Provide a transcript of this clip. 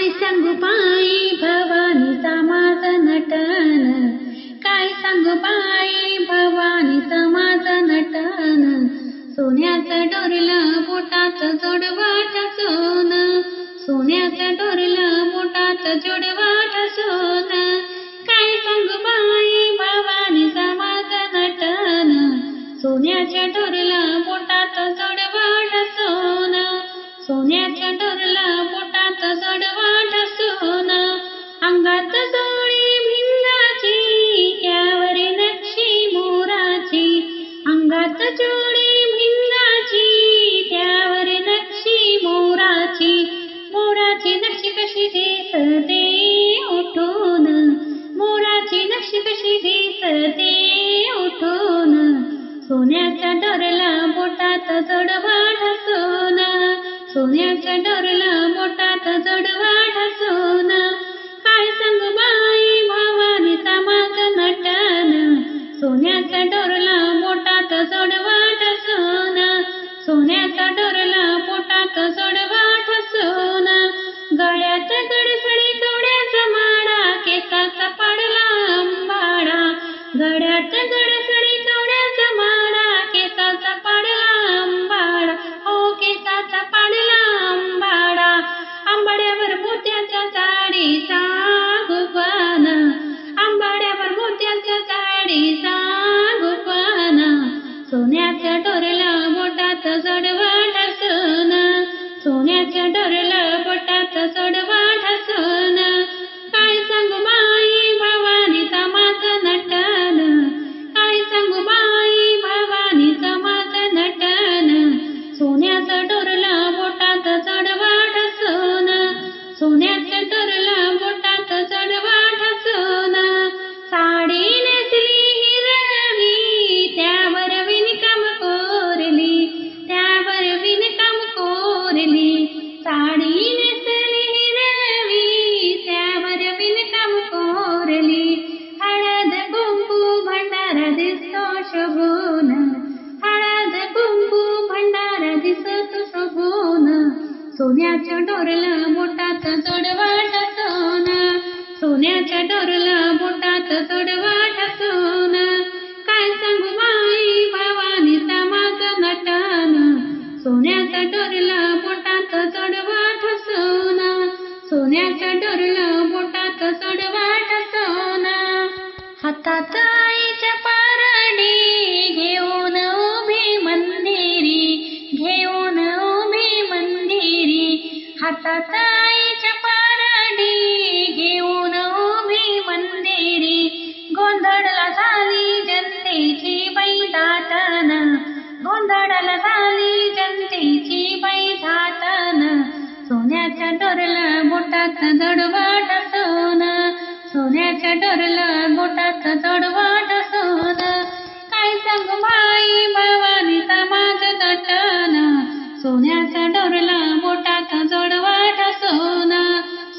काय सांगू बाई भवानीचा माझ नटन? काय सांगू बाई भवानीचा माझ नटन? सोन्याचं डोरलं बोटात जोडवाट सोन. सोन्याचं डोरलं बोटात जोडवाट सोन. काय सांगू बाई भवानीचा माझ नटन? सोन्याच्या डोरला बोटात जोडवाट सोन. सोन्याच्या डोरला बोटात जोडवाट सोन अंगात जोडी भिंगाची त्यावर नक्षी मोराची. अंगात जोडी भिंगाची त्यावर नक्षी मोराची. मोराची नक्षी कशी दिसते उठून? मोराची नक्षी कशी दिसते उठून? सोन्याच्या डोरला बोटात जोडवाट सोन सोन्याच्या डोरला बोटात जोडवाट काय सांगू बाई भवानीचा माग नटन. सोन्याचा डोरला पोटात जोडवा सोन सोन्याचा डोरला पोटात जोडवा सोन गळ्यात गडसडी कवड्याचा माडा केसाचा पाडला अंबाडा गळ्यात गडसडी मोत्याच्या साडीचा गुफान आंबाड्यावर मोत्याच्या साडीचा गुफान सोन्याच्या डोरला मोठाच जडवाट सोन सोन्याच्या डोरला सोन्याच्या डोरला बोटात जोडवाट सोन सोन्याच्या डोरला बोटात जोडवाट सोन काय सांगू बाई भावानी समाज नटान. सोन्याच्या डोरला बोटात जोडवाट सोन सोन्याच्या डोरला बोटात जोडवाट सोन हातात माता ताईच्या पारडी घेऊन उभी मंदिरी. गोंधळला झाली जनतेची बाई गोंधळला झाली जनतेची बाई सोन्याच्या डोरला बोटात जडवाट सोन सोन्याच्या डोरला बोटात जडवाट सोन काय सांगू भाई भवानीचा माझ दटन सोन्याच्या डोरला